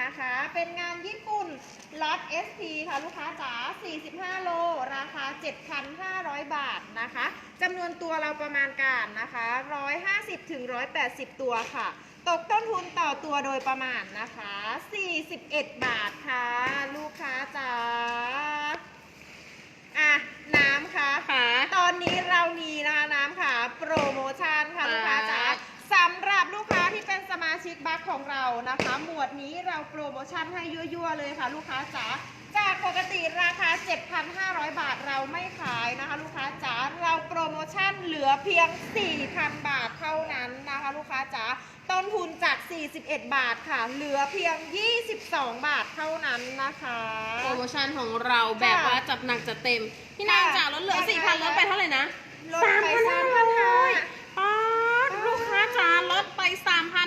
นะคะ เป็นงานญี่ปุ่นล็อต SP ค่ะลูกค้าจ๋า 45 โล ราคา 7,500 บาทนะคะจำนวนตัวเราประมาณการนะคะ 150ถึง180 ตัวค่ะ ตกต้นทุนต่อตัวโดยประมาณนะคะ 41 บาทค่ะ ลูกค้าจ๋าอะน้ำค่ะค่ะตอนนี้เรามีนะคะน้ำค่ะ โปรโมชั่น ของเรานะคะ หมวดนี้เราโปรโมชั่นให้ยั่วๆเลยค่ะ ลูกค้าจ๋าจากปกติราคา 7,500 บาทเราไม่ขายนะคะ ลูกค้าจ๋าเราโปรโมชั่นเหลือเพียง 4,000 บาทเท่านั้นนะคะ ลูกค้าจ๋าต้นทุนจาก 41 บาทค่ะ เหลือเพียง 22 บาทเท่านั้นนะคะ โปรโมชั่นของเราแบบว่าจัดหนักจัดเต็ม พี่นางค่ะจ๋าลดเหลือ4,000ลดไปเท่าไหร่นะลดไป3,500ป๊าดลูกค้า จ๋าลดไป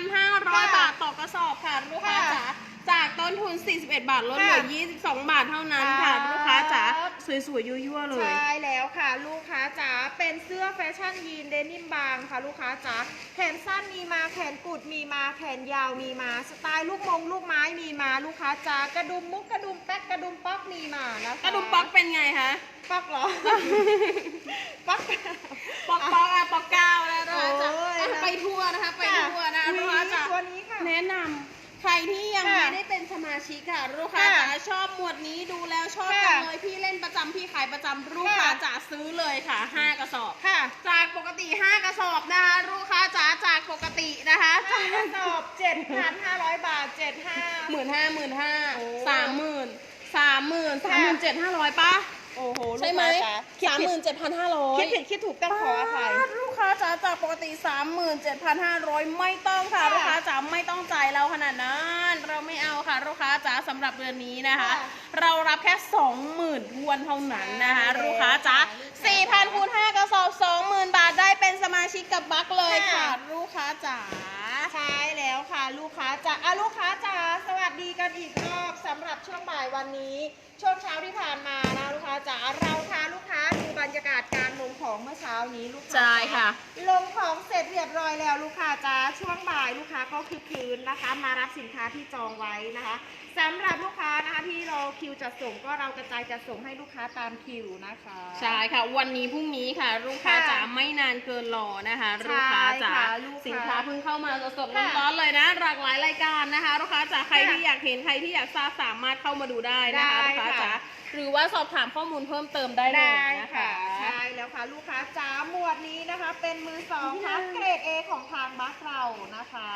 3,500 บาทต่อกระสอบค่ะ ลูกค้าจ๋าจากต้นทุน 41 บาทลดเหลือ 22 บาทเท่านั้นค่ะครับลูกค้าจ๋าสวยๆยั่วๆเลย ใช่แล้วค่ะ ลูกค้าจ๋าเป็นเสื้อแฟชั่นยีนเดนิมบางค่ะ ลูกค้าจ๋าแขนสั้นมีมาแขนกุดมีมาแขนยาวมีมาสไตล์ลูกมงลูกไม้มีมาลูกค้าจ๋ากระดุมมุกกระดุมแป๊กกระดุมป๊อกมีมานะคะกระดุมป๊อกเป็นไงคะป๊อกเหรอป๊อกป๊อก นะคะไปทั่วนะค่ะลูกค้าจ๋าตัวนี้ค่ะ แนะนำใครที่ยังค่ะไม่ได้เป็นสมาชิกค่ะลูกค้าค่ะจ๋าชอบหมวดนี้ดูแล้วชอบค่ะจังเลยพี่เล่นประจำพี่ขายประจำลูกค่ะค้าจ๋าซื้อเลยค่ะ5กระสอบ ค่ะจากปกติ 5 กระสอบนะคะลูกค้าจ๋าจากปกตินะคะจากกระสอบ7,500บาท75หมื่นห้าหมื่นห้าโอ้สามหมื่นสามหมื่นสามหมื่นเจ็ดห้าร้อยปะโอ้โหลูกใช่ไหมค้าจ๋าคิดสามผิหมื่ดนเจ็ดพันห้าร้อย คิดผิดคิดถูกต้องขออภัย ลูก ค้าจ๋าจากปกติ 37,500 ไม่ต้องค่ะ ค่ะลูกค้าจ๋าไม่ต้องจ่ายเราขนาดนั้น เราไม่เอาค่ะลูกค้าจ๋าสำหรับเดือนนี้นะคะ ค่ะเรารับแค่ 20,000ทวนเท่านั้นนะคะ ใช่ลูกค้าจ๋าค่ะ4,000คูณ5กระสอบ 20,000 บาทได้เป็นสมาชิกกับบัคเลยค่ะ ค่ะ ลูกค้าจ๋าใช่แล้วค่ะ ลูกค้าจ๋าอะลูกค้าจ๋าสวัสดีกันอีกรอบสำหรับช่วงบ่ายวันนี้ ช่วงเช้าที่ผ่านมานะลูกค้า นี้ลูกค้าใช่ค่ะ ลงของเสร็จเรียบร้อยแล้วลูกค้าจ๋าช่วงบ่ายลูกค้าก็คือคืนนะคะ มารับสินค้าที่จองไว้นะคะสำหรับลูกค้านะคะที่รอคิวจัดส่งก็เรากระจายจัดส่งให้ลูกค้าตามคิวนะคะ ใช่ค่ะ วันนี้พรุ่งนี้ค่ะ ลูกค้าค่ะจ๋าไม่นานเกินรอนะคะใช่ลูกค้าจ๋าค่ะลูกค้าสินค้าเพิ่งเข้ามาสดๆค่ะร้อนๆเลยนะหลากหลายรายการนะคะ ลูกค้าจ๋าใครค่ะที่อยากเห็นใครที่อยากทราบสามารถเข้ามาดูได้นะคะได้ลูกค้าค่ะจ๋าหรือว่าสอบถามข้อมูลเพิ่มเติมได้เลยได้นะค่ะคะใช่ แล้วค่ะ ลูกค้าจ๋าหมวดนี้นะคะ เป็นมือสองค่ะเกรด A ของทางบัคเรานะคะ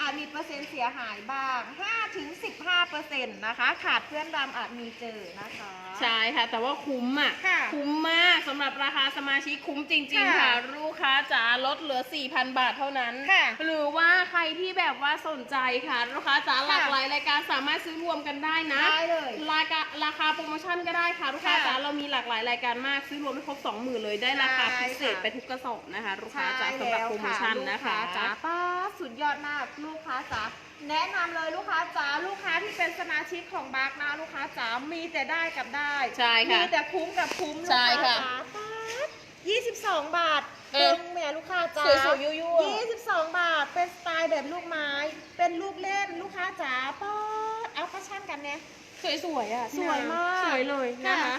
อาจมีเปอร์เซ็นต์เสียหายบ้าง5ถึง15เปอร์เซ็นต์นะคะ ขาดเพื่อนดำอาจมีเจอนะคะ ใช่ค่ะ แต่ว่าคุ้มอะ ค่ะคุ้มมากสำหรับราคาสมาชิกคุ้มจริง ๆ ค่ะ ค่ะลูกค้าจ๋าลดเหลือ 4,000 บาทเท่านั้น ค่ะหรือว่าใครที่แบบว่าสนใจค่ะ ลูกค้าจ๋าหลากหลายรายการสามารถซื้อรวมกันได้นะได้เลยราคาราคาโปรโมชั่นก็ได้ค่ะ ลูกค้าค่ะ จ๋าเรามีหลากหลายรายการมากซื้อรวมให้ครบ 20,000เลยได้ราคาใช่พิเศษค่ะไปทุกกระสอบนะคะลูกค้าใช่จ๋าสำหรับแล้วโปรโมชั่นนะคะลูกาจ๋าป้าดสุดยอดมากลูกค้าจ๋าแนะนำเลยลูกค้าจ๋าลูกค้าที่เป็นสมาชิกของบัคนะลูกค้าจ๋ามีแต่ได้กับได้ใช่ค่ะมีแต่คุ้มกับคุ้มลูกใช่ค้าค่ะจ๋าป้าด22บาทเอเป็อนแหม่ลูกค้าจ๋าสวยๆยั่วๆ22บาท เป็นสไตล์แบบลูกไม้ เป็นลูกเล่นลูกค้าจ๋าป้าดเอาฟัชั่นกันเนี่ยสวยๆอะสวยมากสวยเลยนะคะค่ะ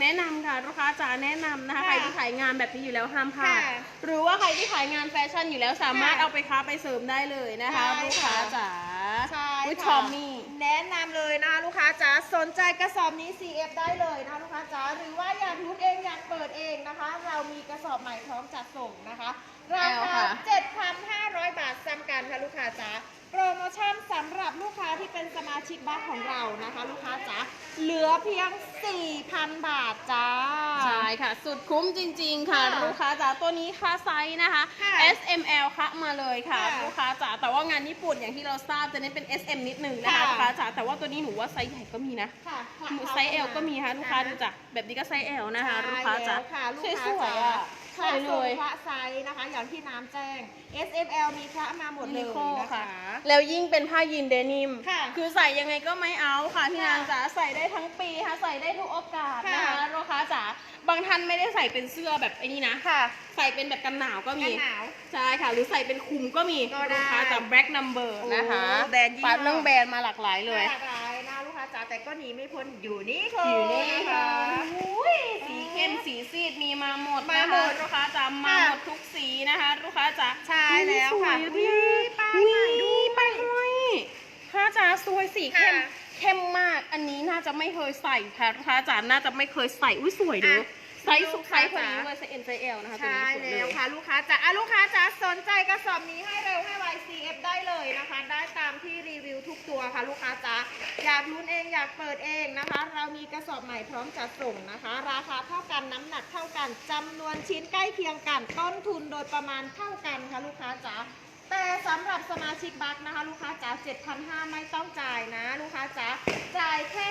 แนะนำค่ะลูกค้าจ๋าแนะนำนะคะค่ะใครที่ขายงานแบบนี้อยู่แล้วห้ามพลาดค่ะหรือว่าใครที่ขายงานแฟชั่นอยู่แล้วสามารถค่ะเอาไปค้าไปเสริมได้เลยนะคะใช่ลูกค้าค่ะจ๋าใช่อุ๊ยค่ะชอมมี่ แนะนำเลยนะคะลูกค้าจ๋าสนใจกระสอบนี้ CF ได้เลยนะคะลูกค้าจ๋าหรือว่าอยากรุ้นเองอยากเปิดเองนะคะ เรามีกระสอบใหม่พร้อมจัดส่งนะคะราแอลคาค่ะ7,500 บาทซ้ำกันค่ะลูกค้าจ๋า โปรโมชั่นสำหรับลูกค้าที่เป็นสมาชิกบ้านของเรานะคะ ลูกค้าจ๋าเหลือเพียง 4,000 บาทจ้า ใช่ค่ะ สุดคุ้มจริง ๆ ค่ะ ค่ะลูกค้าจ๋าตัวนี้ค่าไซส์นะคะ ค่ะ S M L คะมาเลยค่ะ ค่ะลูกค้าจ๋าแต่ว่างานญี่ปุ่นอย่างที่เราทราบจะเน้นเป็น S M นิดหนึ่งนะคะค่ะ ลูกค้าจ๋าแต่ว่าตัวนี้หนูว่าไซส์ใหญ่ก็มีนะค่ะไซส์ L ก็มีค่ะลูกค้าดูจ้ะแบบนี้ก็ไซส์ L นะคะ ลูกค้าจ๋าใช่แล้วค่ะลูกค้าสวยๆจ๋าอะ ใส่เลส่งยพระไซส์นะคะ อย่างที่น้ำแจ้ง S M L มีพระมาหมดเลย Uniqlo นะคะ แล้วยิ่งเป็นผ้ายีนเดนิมค่ะคือใส่ยังไงก็ไม่เอาค่ะพี่ค่ะนางจ๋าใส่ได้ทั้งปีค่ะใส่ได้ทุกโอกาสนะค่ะคะลูกค้าจ๋าบางท่านไม่ได้ใส่เป็นเสื้อแบบไอ้นี่นะค่ะ ใส่เป็นแบบกันหนาวก็มีกันหนาวใช่ค่ะ หรือใส่เป็นคลุมก็มีก็ได้ลูกค้าจาก Black Number โอ้นะคะแบรนด์ยี่ห้อปัดเรื่องแบรนด์มาหลากหลายเลยหลากหลายนะลูกค้าจ๋า แต่ก็หนีไม่พ้นอยู่นี่คือยู่นี่นะค่ะคะอุ้ยสีเข้มสีซีดมีมาหมดมานะคะหมดลูกค้าจ๋ามาค่ะหมดทุกสีนะคะ ลูกค้าจ๋าใช่แล้วค่ะสวยพี่อุ๊ยป้ายใหม่ด้วยป้ายห้อยลูกค้าจ๋าสวยสีเข้มค่ะเข้มมากอันนี้น่าจะไม่เคยใส่ค่ะลูกค้าจ๋าน่าจะไม่เคยใส่อุ้ยสวยเด้ออะไซส์ลูสุกกไซค้าส์พอดีจ๋าเลยไซส์ M ไซส์ L นะคะตัวใช่นี้สวยเลแล้วยค่ะลูกค้าจ๋าอะลูกค้าจ๋าสนใจกระสอบนี้ให้เร็วให้ไว CF ได้เลยนะคะได้ตามที่รีวิวทุกตัวค่ะลูกค้าจ๋าอยากลุ้นเองอยากเปิดเองนะคะ เรามีกระสอบใหม่พร้อมจัดส่งนะคะ ราคาเท่ากันน้ำหนักเท่ากันจำนวนชิ้นใกล้เคียงกัน ต้นทุนโดยประมาณเท่ากันค่ะลูกค้าจ๋าแต่สำหรับสมาชิกบัคนะคะ ลูกค้าจ๋า7,500 ไม่ต้องจ่ายนะ ลูกค้าจ๋าจ่ายแค่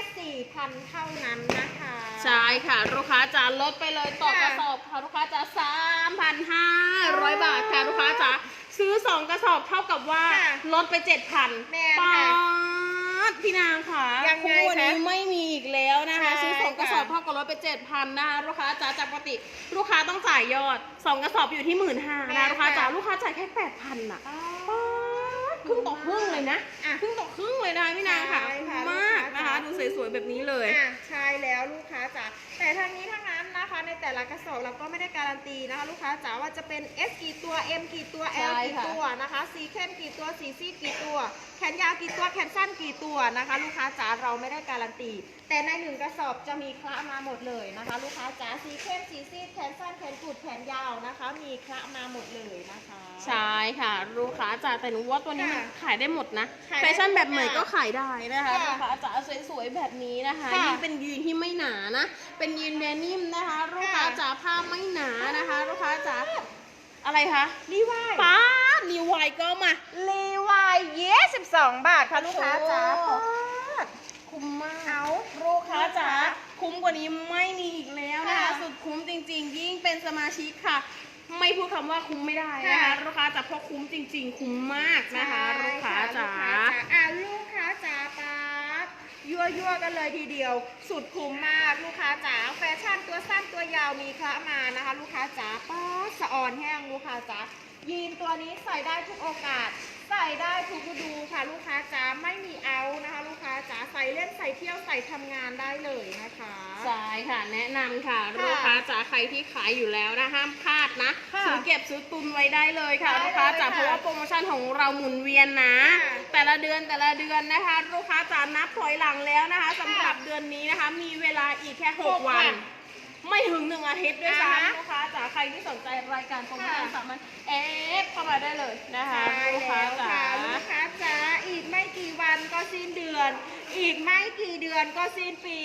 4,000 เท่านั้นนะคะ ใช่ค่ะ ลูกค้าจ๋าลดไปเลยต่อกระสอบค่ะลูกค้าจ๋า3,500 บาทค่ะลูกค้าจ๋า ซื้อ2กระสอบเท่ากับว่าค่ะลดไป7,000แม่นปาค่ะดพี่นางค่ะยังไงคู่คะนี้ไม่มีอีกแล้วนะคะ ใช่ซื้อ2กระสอบค่ะ เท่ากับลดไป7,000นะคะลูกค้าจ๋าจากปกติ ลูกค้าต้องจ่ายยอด2กระสอบอยู่ที่15,000แม่นะนลูกค้าจ๋าค่ะลูกค้าจ่ายแค่8,000น่ะอ๋อป๊าดครึ่งต่อครึ่งเลยนะอะครึ่งต่อครึ่งเลยนะคะพี่นางค่ะ ใช่ค่ะคุ้มมากลูกนะค้าคะจ๋าดูสวยๆแบบนี้เลย อะใช่แล้วลูกค้าจ๋าแต่ทั้งนี้ทั้งนั้น นะคะ ในแต่ละกระสอบเราก็ไม่ได้การันตีนะคะ ลูกค้าจ๋าว่าจะเป็น S กี่ตัว M กี่ตัว L ใช่กี่ค่ะตัวนะคะ สีเข้มกี่ตัว สีซีดกี่ตัว แขนยาวกี่ตัว แขนสั้นกี่ตัวนะคะ ลูกค้าจ๋าเราไม่ได้การันตี แต่ในหนึ่งกระสอบจะมีคละมาหมดเลยนะคะ ลูกค้าจ๋าสีเข้มสีซีดแขนสั้นแขนกุดแขนยาวนะคะ มีคละมาหมดเลยนะคะ ใช่ค่ะ ลูกค้าจ๋าแต่หนูว่าตัวนี้มันค่ะขายได้หมดนะขายได้แฟชั่นแบบใหม่หมดค่ะก็ขายได้นะคะค่ะลูกค้าจ๋าสวยๆแบบนี้นะคะค่ะ ยิ่งเป็นยีนที่ไม่หนานะ เป็นยีนเดนิมนะคะ ลูกค้าค่ะจ๋าผ้าไม่หนานะคะ ลูกค้าจ๋าอะไรคะรีวายป้าดรีไวายก็มา รีวายเยสิบสองบาทค่ะลูกค้าจ๋าโอ้ป๊าดคุ้มมาก เอา ลูกค้าจ๋าคุ้ม กว่านี้ไม่มีอีกแล้วนะคะค่ะสุดคุ้มจริง ๆ ยิ่งเป็นสมาชิกค่ะ ไม่พูดคำว่าคุ้มไม่ได้นะคะ ค่ะ ลูกค้าจ๋าเพราะคุ้มจริง ๆ คุ้มมากนะคะ ลูกค้าจ๋าลูกค้าจ๋าอะลูกค้าจ๋าป๊าดยั่วยั่วๆกันเลยทีเดียว สุดคุ้มมากลูกค้าจ๋าแฟชั่นตัวสั้นตัวยาวมีคละมานะคะ ลูกค้าจ๋าป๊าดสะออนแห้งลูกค้าจ๋า ยีนตัวนี้ใส่ได้ทุกโอกาส ใส่ได้ทุกฤดูค่ะลูกค้าจ๋าไม่มีเอานะคะ ลูกค้าจ๋าใส่เล่นใส่เที่ยวใส่ทำงานได้เลยนะคะ ใช่ค่ะ แนะนำค่ะค่ะลูกค้าจ๋าใครที่ขายอยู่แล้วนะห้ามพลาดนะค่ะซื้อเก็บซื้อตุนไว้ได้เลยค่ะ ได้ลูกค้าจ๋าเลยค่ะเพราะว่าโปรโมชั่นของเราหมุนเวียนนะ ค่ะแต่ละเดือนแต่ละเดือนนะคะ ลูกค้าจ๋านับถอยหลังแล้วนะคะสำหรับเดือนนี้นะคะ มีเวลาอีกแค่หก6วันวัน ไม่ถึงหนึ่งอาทิตย์ด้วยอ่าฮะซ้ำลูกค้าจ๋าใครที่สนใจรายการโปรโมชั่นค่ะสามารถเอฟเข้ามาได้เลยนะคะใช่ลูกค้าแล้วจ๋าค่ะลูกค้าจ๋าอีกไม่กี่วันก็สิ้นเดือน อีกไม่กี่เดือนก็สิ้นปี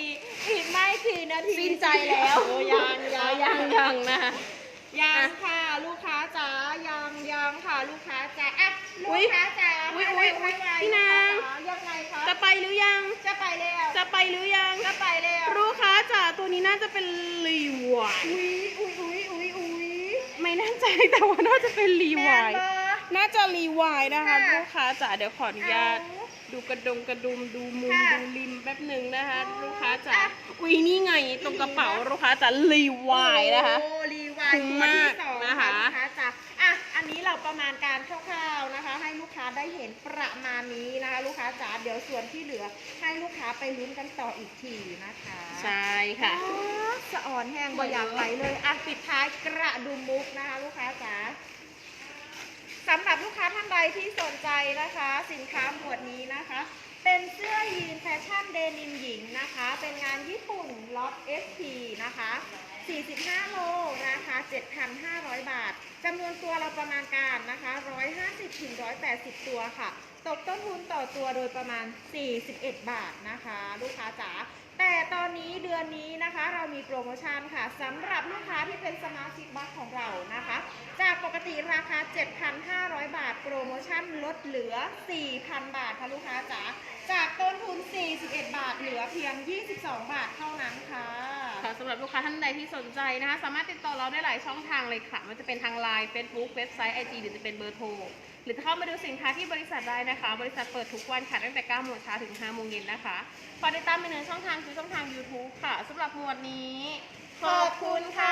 อีกไม่กี่นาทีสิ้นใจแล้วโอ้ยังยังยังยังนะคะยังค่ะลูกค้าจ๋ายังยังค่ะลูกค้าจ๋าอะลูอุ๊กยค้าจ๋าอุ๊ยอุ๊ยอุ๊ยให้ไวๆพี่นางลูกค้จ๋ยังไงคะจะไปหรือยังจะไปแล้วจะไปหรือยังจะไปแล้วลูกค้าจ๋าตัว นี้น่าจะเป็นรีวายอุ้ยอุ้ยอุ้ยอุ้ยอุ้ยไม่แน่ใจแต่ว่าน่าจะเป็นรีแม่วายเบอร์น่าจะรีวายนะคะค่ะลูกค้าจ๋าเดี๋ยวขออนุญาตเอาดูกระดงกระดุมดูมุมค่ะดูริมแป๊บหนึ่งนะคะอ๋อลูกค้าจ๋าอะ อุ้ยนี่ไงตรงกระเป๋าลูกค้าจ๋ารีวายนะคะ โอ้รีวายคุ้มตัวที่มากสองนะคะ ลูกค้าจ๋าอะอันนี้ เราประมาณการคร่าวๆนะคะ ให้ลูกค้าได้เห็นประมาณนี้นะคะ ลูกค้าจ๋าเดี๋ยวส่วนที่เหลือ ให้ลูกค้าไปลุ้นกันต่ออีกทีนะคะใช่ค่ะอ๋อสะอ่อนแห้งบ่อยากไหลเลยอะปิดท้ายกระดุมมุกนะคะ ลูกค้าจ๋าสำหรับลูกค้าท่านใดที่สนใจนะคะ สินค้าหมวดนี้นะคะ เป็นเสื้อยีนแฟชั่นเดนิมหญิงนะคะ เป็นงานญี่ปุ่นล็อต SP นะคะ 45 โลราคา 7,500 บาทจำนวนตัวเราประมาณการนะคะ 150,180 ตัวค่ะ ตกต้นทุนต่อตัวโดยประมาณ 41 บาทนะคะ ลูกค้าจ๋า แต่ตอนนี้เดือนนี้นะคะเรามีโปรโมชั่นค่ะสำหรับลูกค้าที่เป็นสมาชิกบัคของเรานะคะ จากปกติราคา 7,500 บาท โปรโมชั่นลดเหลือ 4,000 บาทค่ะลูกค้าจ๋าจากต้นทุน 41 บาทเหลือเพียง 22 บาทเท่านั้นค่ะ ค่ะสำหรับลูกค้าท่านใดที่สนใจนะคะ สามารถติดต่อเราได้หลายช่องทางเลยค่ะมันจะเป็นทางไลน์ Facebook เว็บไซต์ IG หรือจะเป็นเบอร์โทร หรือจะเข้ามาดูสินค้าที่บริษัทได้นะคะ บริษัทเปิดทุกวันค่ะตั้งแต่9โมงเช้าถึง5โมงเย็นนะคะฝากติดตามไปในช่องทางคือช่องทาง YouTube ค่ะสำหรับหมวดนี้ ขอบคุณค่ะ